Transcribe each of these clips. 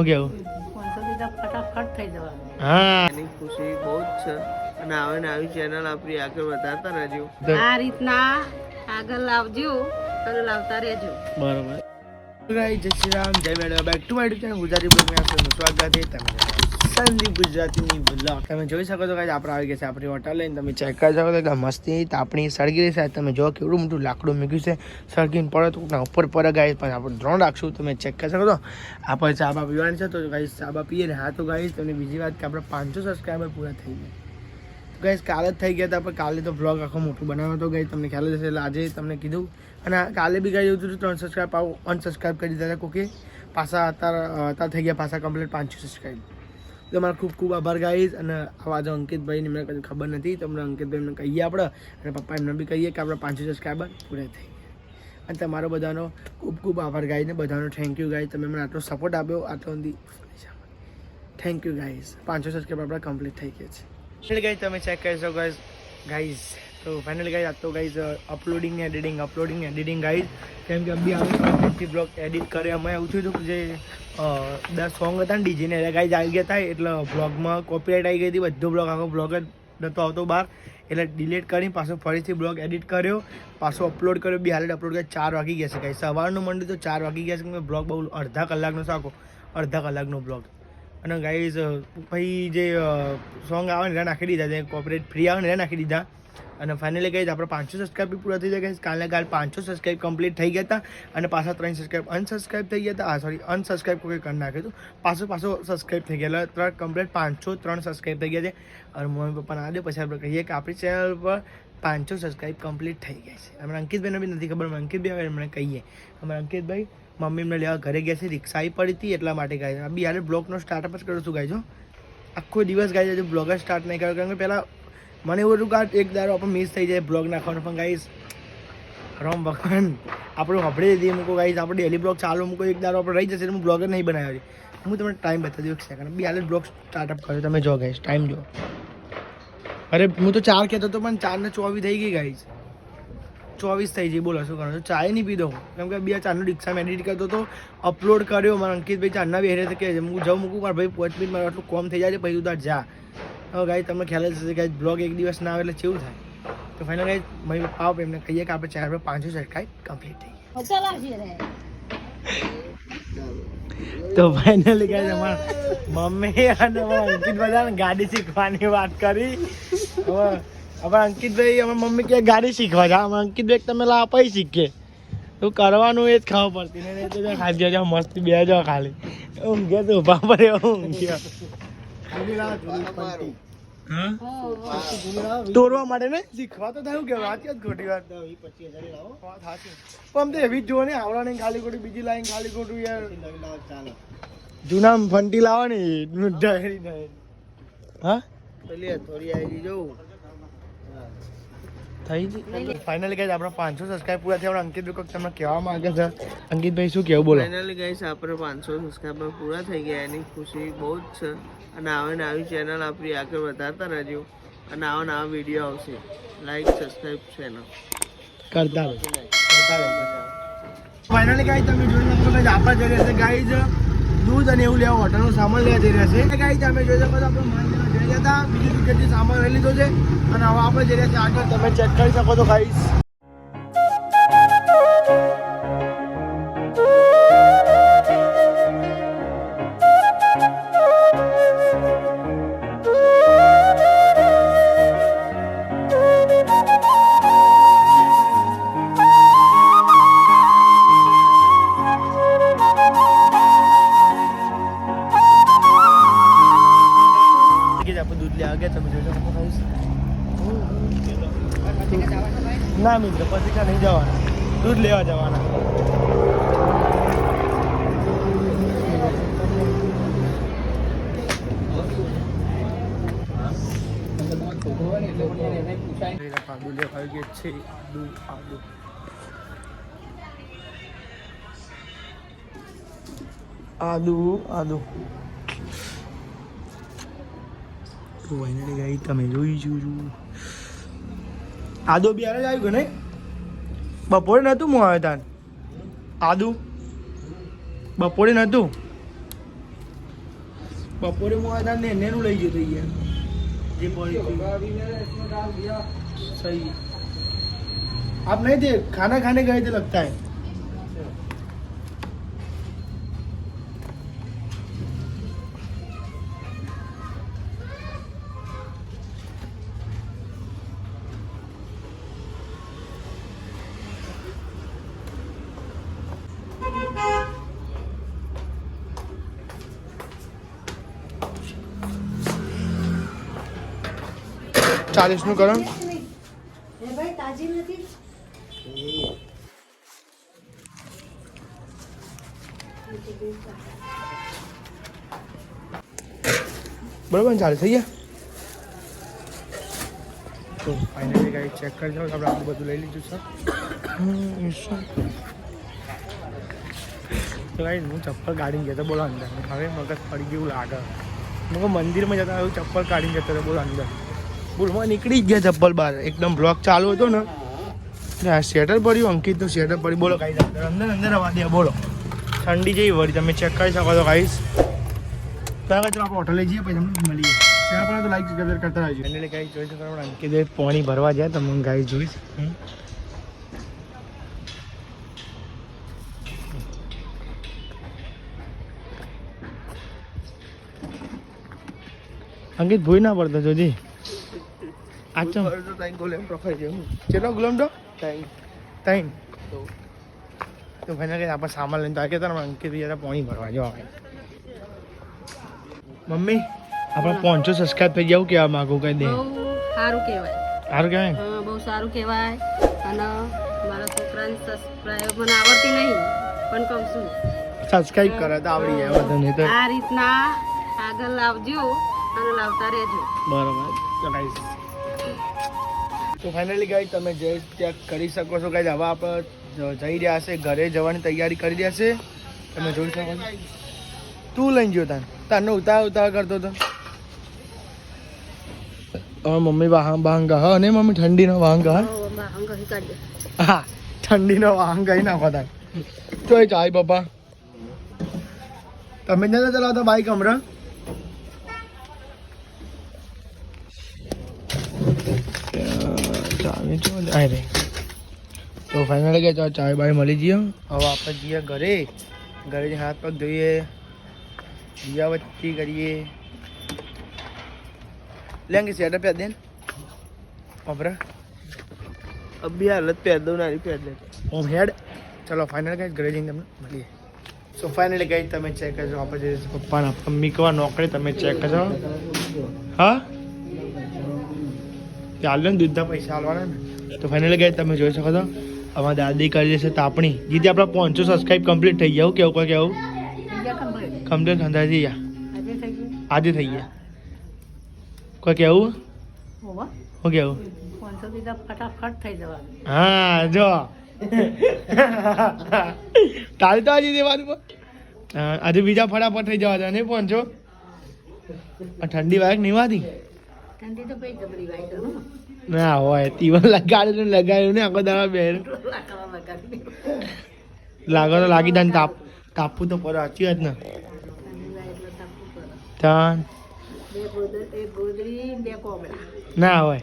શું કેવું ફટાફટ થઈ જવાનું હા. એની ખુશી બહુ જ છે. અને આવે ને આવી ચેનલ આપણી આગળ વધારતા રહેજો. આ રીતના આગળ લાવજો આગળ લાવતા રહેજો. બરોબર. ગાઈ જય શ્રી રામ. જય madam. Back to my channel Gujarati બ્લોગમાં આપનું સ્વાગત છે. તમે સંદીપ ગુજરાતીની બ્લોગ તમે જોઈ શકો છો કાંઈ આપણે આવી ગયા છે આપણી હોટલ લઈને. તમે ચેક કરી શકો છો કે મસ્તી, તાપણી સળગી રહી છે. તમે જો કેવડું મોટું લાકડું મૂક્યું છે. સળગીને પડે તો ઉપર પર ગાઈશ પણ આપણે ડ્રોન રાખશું. તમે ચેક કરી શકો છો. આપણે ચા પીવાની છે. તો ગાઈશ ચા પીએ ને હા તો ગાઈશ તમને બીજી વાત કે આપણે પાંચસો સબસ્ક્રાઈબર પૂરા થઈ ગયા. ગાઈસ કાલે જ થઈ ગયા હતા, પણ કાલે તો બ્લોગ આખો મોટું બનાવ્યો હતો ગાઈસ તમને ખ્યાલ હશે, એટલે આજે તમને કીધું. અને કાલે બી ગાઈ હતું, ત્રણ સબસ્ક્રાઈબ આવું અનસબસ્ક્રાઈબ કરી દીધા હતા. કોકે? પાછા અત્યારે અત્યારે થઈ ગયા, પાછા કમ્પ્લીટ પાંચસો સબસ્ક્રાઈબ તમારો ખૂબ ખૂબ આભાર ગાઈઝ અને આવા જો અંકિતભાઈને મને કદી ખબર નથી તમને અંકિતભાઈને કહીએ આપણે. અને પપ્પા એમને બી કહીએ કે આપણે પાંચસો સબસ્ક્રાઈબર પૂરા થઈ અને તમારો બધાનો ખૂબ ખૂબ આભાર ગાઈને બધાનો થેન્ક યુ ગાઈઝ તમે મને આટલો સપોર્ટ આપ્યો આટલો થેન્ક યુ ગાઈઝ પાંચસો સબસ્ક્રાઈબર આપણા કમ્પ્લીટ થઈ ગયા છે. ગાઈઝ તમે ચેક કરી શકો ગાઈઝ તો ફાઇનલી ગાઈઝ આ તો ગાઈઝ અપલોડિંગ ને એડિટિંગ અપલોડિંગ એડિટિંગ ગાઈઝ કેમ કે અભી આપણે બ્લોગ એડિટ કરે, અમે એવું થયું હતું જે દસ સોંગ હતા ને ડીજેને એટલે ગાઈઝ આવી ગયા હતા, એટલે બ્લોગમાં કોપીરાઇટ આવી ગઈ હતી, બધો બ્લોગ આખો બ્લોગ જ નહોતો આવતો બહાર. એટલે ડિલીટ કરી પાછો ફરીથી બ્લોગ એડિટ કર્યો, પાછો અપલોડ કર્યો. બી હાલે અપલોડ કર્યો ચાર વાગી ગયા છે ગાઈઝ સવારનું મંડી તો ચાર વાગી ગયા છે કે બ્લોગ બહુ અડધા કલાકનો સાકો અડધા કલાકનો બ્લોગ અને ગાઈઝ પછી જે સોંગ આવે ને નાખી દીધા, જે કોપરેટ ફ્રી આવે ને નાખી દીધા. અને ફાઇનલી ગઈ આપણે પાંચસો સબસ્ક્રાઈબ બી પૂરા થઈ ગયા કાલે કાલ પાંચસો સબસ્ક્રાઈબ કમ્પ્લીટ થઈ ગયા હતા અને પાછા ત્રણ સબસ્ક્રાઈબ અનસબસ્ક્રાઈબ થઈ ગયા હતા. આ સોરી અનસબસ્ક્રાઈબ કોઈ કરી નાખ્યું હતું પાછો પાછો સબસ્ક્રાઈબ થઈ ગયા. ત્રણ કમ્પ્લીટ પાંચસો ત્રણ સબસ્ક્રાઈબ થઈ ગયા છે. અને મમ્મી પપ્પાને આજે પછી આપણે કહીએ કે આપણી ચેનલ પર પાંચસો સબસ્ક્રાઈબ કમ્પ્લીટ થઈ ગયા છે. અમારા અંકિતભાઈને બી નથી ખબર અંકિતભાઈ હવે એમને કહીએ. અમે અંકિતભાઈ મમ્મી એમને લેવા ઘરે ગયા છે, રિક્ષા પડી હતી એટલા માટે ગાય બી યારે બ્લોગનો સ્ટાર્ટઅપ જ કરું છું ગાય છો આખો દિવસ ગાય છે બ્લોગ જ સ્ટાર્ટ નહીં કર્યો, કારણ કે પહેલાં મને એવું હતું કે એક દારો આપણે મિસ થઈ જાય બ્લોગ નાખવાનો. પણ ગાઈશ રામ ભગવાન, આપણે હભળી દીધી મૂકો ગાઈશ આપણે ડેલી બ્લોગ ચાલુ મૂકો એક દારો આપણે રહી જશે હું બ્લોગ નહીં બનાવ્યો છે. હું તમને ટાઈમ બતાવી દઉં એક સેકન્ડ બી હાલે બ્લોગ સ્ટાર્ટઅપ કર્યો, તમે જો ગાઈશ ટાઈમ જો અરે, હું તો ચાર કહેતો હતો, પણ ચાર ને ચોવીસ થઈ ગઈ ગાઈશ ચોવીસ થઈ જઈ બોલો, શું કરો છો? ચાય નહીં પીધો કેમ કે બે ચારનું રિક્ષામાં એડિટ કરતો હતો અપલોડ કર્યો, મારા અંકિતભાઈ ચારના બી હેરે કે હું જાઉં મૂકું મારા ભાઈ પાંચ મિનિટ મારું આટલું કોમ થઈ જાય છે, પછી તું તાર જા. હવે ગાઈ તમને ખ્યાલ જ હશે કે બ્લોગ એક દિવસ ના આવે એટલે કેવું થાય? તો ફાઇનલ ગાઈ મમ્મી પપ્પા આવે એમને કહીએ કે આપણે ચાર પર પાંચસો સબસ્ક્રાઈબ કમ્પ્લીટ થઈ ગઈ. તો ફાઇનલી ગાઈ અમારા મમ્મી અને અંકિત બધાને ગાડી શીખવાની વાત કરી. હવે અમારા અંકિતભાઈ અમે મમ્મી કે ગાડી શીખવા જા. અમે અંકિતભાઈ તમે લા અપાઈ શીખે તું કરવાનું એ જ ખાવ પડતી. ને ખાલી મસ્તી બે જાઓ ખાલી. ઊંઘે તો ઊભા પડે ઊંઘ્યો તોડવા માટે ને? શીખવા તો થયું કે વાત જ ખોટી વાત. પણ તે એવી જ જોવો ને આવડા ને ખાલી ખોટી બીજી લાઈન ખાલી ખોટું યાર. જૂના ફંટી લાવવાની. હા. પેલી થોડી આવી જવું થઈ ગઈ? ફાઇનલી ગાઈસ આપણા પાંચસો સબસ્ક્રાઇબ પૂરા થયા. અંકિત ભાઈ કોઈક તમને કહેવા માંગે છે. અંકિતભાઈ શું કેવું બોલો. ફાઇનલી ગાઈસ આપણે પાંચસો સબસ્ક્રાઇબર પૂરા થઈ ગયા. એની ખુશી બહુ જ છે. અને આવે ને આવી ચેનલ આપણી આગળ વધારતા રહેજો. અને આવા નવા વીડિયો આવશે. લાઈક સબસ્ક્રાઈબ ચેનલ કરતા કરતા ફાઇનલી ગાઈસ તમે જોઈ શકો છો આપણા જઈ રહ્યા છે ગાઈઝ દૂધ અને એવું લેવા હોટલનો સામાન લેવા જઈ રહ્યા છે. ગાઈ તમે જોઈ શકો છો, આપણે માલ લેવા જઈ રહ્યા હતા. બીજી ટિકિટથી સામાન લઈ લીધો છે. અને હવે આપણે જઈ રહ્યા છે આગળ. તમે ચેક કરી શકો છો, ગાઈઝ. ના મિત્ર પછી ક્યાં નહીં જવાના. દૂધ લેવા જવાના. છે આદુ આદુ આદુ આદુ. તો ફાઇનલી ગઈ તમે જોઈ જોજો આદુ બિયારે જ આવ્યું ને બપોરે નહોતું હું આવ્યો તાન આદુ બપોરે નહોતું બપોરે હું આવ્યો તાન ને એનેનું લઈ ગયો થઈ ગયા જે પડી સહી आप नहीं थे खाना खाने गए थे लगता है ચાલીસનું કરો બરોબર ને ચાલે થઈ ગયા? તો ફાઇનલી ગાડી ચેક કરી જાઓ આપણે આટલું બધું લઈ લીધું છે. તો ગાઈ હું ચપ્પલ કાઢીને જતો બોલો અંદર. હવે મગજ પડી ગયું લાગે. હું મંદિરમાં જતા ચપ્પલ કાઢીને જતો બોલો અંદર. બોલમાં નીકળી જ ગયા ચપ્પલ બહાર એકદમ બ્લોક ચાલુ હતો ને. આ શેટર પડ્યું અંકિત તો શેટર પડ્યું બોલો ગાઈ અંદર અંદર અંદર આવવા દે બોલો. ઠંડી જેવી વળી તમે ચેક કરી શકો છો ગાઈસ ત્યાં આગળ આપણે હોટલે જઈએ પછી તમને મળીએ. ત્યાં પણ તો લાઈક કદર કરતા રહેજો. એટલે ગાઈ જોઈ શકો અંકિત પાણી ભરવા જાય તમે ગાઈ જોઈશ અંકિત ભૂઈ ના પડતો જોજી. આ ચમ. તો તાઈ ગોલે એમ પ્રફાઈ જેવું ચેટલો ગુલામ તો તાઈ ત્રણ. તો. તો ભાઈને કે આપણે સામાન લઈને તો આવી ગયા અંકિત જરા પાણી ભરવા જો મમ્મી આપણે પાંચસો સબસ્ક્રાઇબ થઈ જાવ કેવા માંગુ કઈ દે? સારું કહેવાય. સારું કહેવાય બહુ સારું કહેવાય. અને મારા છોકરાને સબસ્ક્રાઇબ મને આવડતી નહીં પણ કહું છું. સબસ્ક્રાઈબ કરે તો આવડી જાય બધાને તો. આ રીતના આગળ લાવજો અને લાવતા રહેજો. બરાબર. તો ગાઈસ તો ફાઇનલી ગાઈ તમે જે ત્યાં કરી શકો છો ગાઈ હવે આપણે જઈ રહ્યા છે ઘરે જવાની તૈયારી કરી રહ્યા છે. તમે જોઈ શકો છો. તું લઈ ગયો તાન. તારનો ઉતાર ઉતાર કરતો હતો હવે મમ્મી વાહન વાહન ગા અને મમ્મી ઠંડીનો વાહન ગા હા ઠંડીનો વાહન ગઈ નાખો તાન. તો ચાય પપ્પા. તમે જ ચલાવતા બાઈક હમણાં. ચાવી જો આ તો ફાઇનલી કે ચાય બાય મળી જઈએ હવે આપણે જઈએ ઘરે. ઘરે હાથ પગ ધોઈએ. દિયાવત્તી કરીએ. લેંગે સેટ પહેર દેન પપરા અભી હાલત પહેર દઉં નારી પહેર દે. ઓમ હેડ ચલો ફાઇનલ ગઈ ઘરે જઈને તમને મળીએ. સો ફાઇનલી ગઈ તમે ચેક કરજો. આપણે પપ્પાના મમ્મી નોકરી, તમે ચેક કરજો. હા? ચાલ ને દૂધના પૈસા આલવાના ને? તો ફાઇનલી ગઈ તમે જોઈ શકો છો અમારા દાદી કરી દેશે તાપણી. જીતી આપણા પાંચસો સબસ્ક્રાઈબ કમ્પ્લીટ થઈ ગયા કેવું કોઈ કેવું? કમ્પ્લીટ અંદાજે આજે થઈ ગયું. આજે થઈ ગયા. કોઈ કેવું? શું કેવું? ફટાફટ થઈ જવાનું. હા જો. તારે તો આજે દેવાનું. આજે બીજા ફટાફટ થઈ જવા નહીં પહોંચો ઠંડી વાયક નહીં વાતી? ના હોય. તીવન લગાડ્યું લગાડ્યું ને આખો દાડા બેન. લાગો તો લાગી જાય ને તાપ તાપવું તો પડે સાચી વાત ને? ને હોય.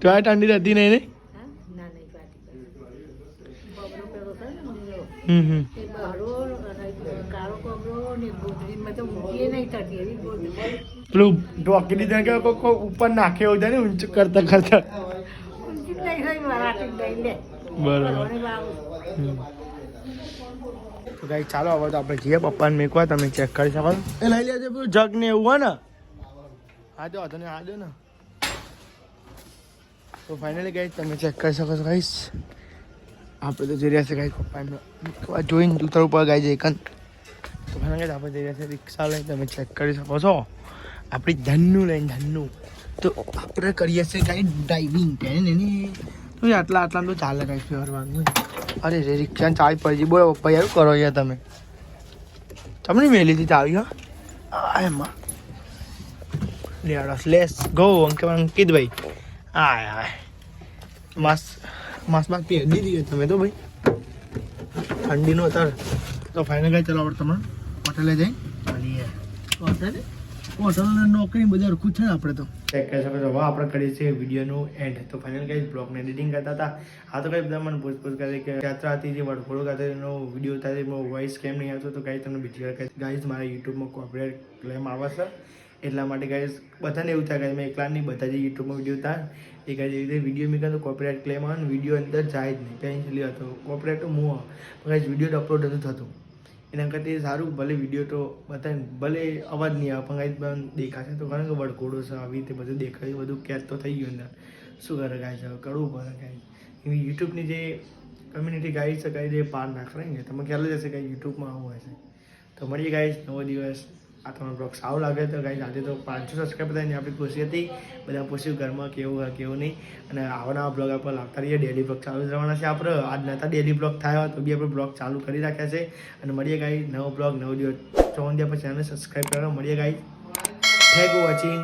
તો આ ઠંડી હતી નહીં ને? હમ હમ. કાળો કોબરો ને ગોદડીમાં તો મૂકીએ નહીં થતી એવી ગોદડી. પેલું ઢોકી દીધા કે કોઈ કોઈ ઉપર નાખે થાય ને ઊંચું કરતા કરતા. હોય બરોબર. તો ગાઈ ચાલો હવે તો આપણે જઈએ પપ્પાને મેકવા તમે ચેક કરી શકો. એ લઈ લેજો પેલું જગ ને એવું હોય ને. હા જો તને હા દો ને. તો ફાઇનલી ગાઈ તમે ચેક કરી શકો છો ગાઈશ આપણે તો જઈ રહ્યા છે ગાઈ પપ્પાને જોઈને ઉતર ઉપર ગાઈ જઈ કન તો ફાઇનલ આપણે જઈ રહ્યા છે રિક્ષા લઈને. તમે ચેક કરી શકો છો. આપણી ધનનું લઈને ધનનું. તો આપણે કરીએ છીએ કાંઈ ડ્રાઇવિંગ ને એની તો આટલા આટલા તો ચાલે ગાઈ ફેરવાનું અરે, રે રિક્ષા ચાવી પડી બોલો, પપ્પા યાર કરો યાર તમે? તમને મેલી હતી ચાવી, હા? એમાં લેડસ લેસ, ગો, અંકે, અંકિતભાઈ. આય આય. માસ માસ માસ પી દીધી તમે તો, ભાઈ. ઠંડીનો અત્યારે. તો ફાઇનલ ગાઈ ચલો તમારે હોટેલે જઈ જવાની યાર નોકરી બધા હરખું છે આપણે તો. કરી શકો આપણે કરીએ છીએ વિડીયોનું એન્ડ તો ફાઇનલ કઈ બ્લોગને એડિટિંગ કરતા હતા? આ તો કંઈ બધા મને પૂછપૂછ કરે કે હતી જે વડખોડો ખાતે એનો વીડિયો થાય એમાં વોઇસ નહીં આવતો? તો કાંઈ તમને બીજી વાર ગાઈઝ મારા યુટ્યુબમાં કોપરેટ ક્લેમ આવે છે. એટલા માટે ગાઈઝ બધાને એવું થાય મેં એકલા નહીં, બધા જે યુટ્યુબમાં વીડિયો હતા એ કાંઈ રીતે વીડિયો મેં કહ્યું કોપીરાઇટ ક્લેમ આવે વીડિયો અંદર જાય જ નહીં. છેલ્લી હતો. Copyright move guys video upload નથી થતું. એના કરતાં સારું, ભલે વીડિયો તો બતાવે ભલે અવાજ નહીં આવે, પણ કાંઈ દેખાશે. તો કારણ કે વડકોડો છે, આવી રીતે બધું દેખાય, બધું કેદ તો થઈ ગયું અંદર. શું કરે ગાય છે, કરવું પડે કાંઈ. એવી યુટ્યુબની જે કમ્યુનિટી ગાઈ છે, કાંઈ જે પાર નાખશે ને તમે ખ્યાલ જ હશે કે યુટ્યુબમાં આવું હોય છે. તો મળીએ ગાઈશ નવો દિવસ. આ તમારો બ્લોગ સારું લાગે તો ગાઈશ આજે તો પાંચસો સબસ્ક્રાઈબ થાય આપણી ખુશી હતી. બધા પૂછ્યું ઘરમાં કેવું હોય, કેવું નહીં. અને આવા બ્લોગ આપણે લાવતા રહીએ. ડેલી બ્લોગ ચાલુ રહેવાના છે આપણે. આજ નતા ડેલી બ્લોગ થાય તો બી આપણે બ્લોગ ચાલુ કરી રાખ્યા છે. અને મળીએ ગાઈ નવો બ્લોગ નવો દિવસ ચોવન દિવસ પછી ચેનલ સબસ્ક્રાઈબ કરવા મળીએ ગાઈ થેન્ક યુ વોચિંગ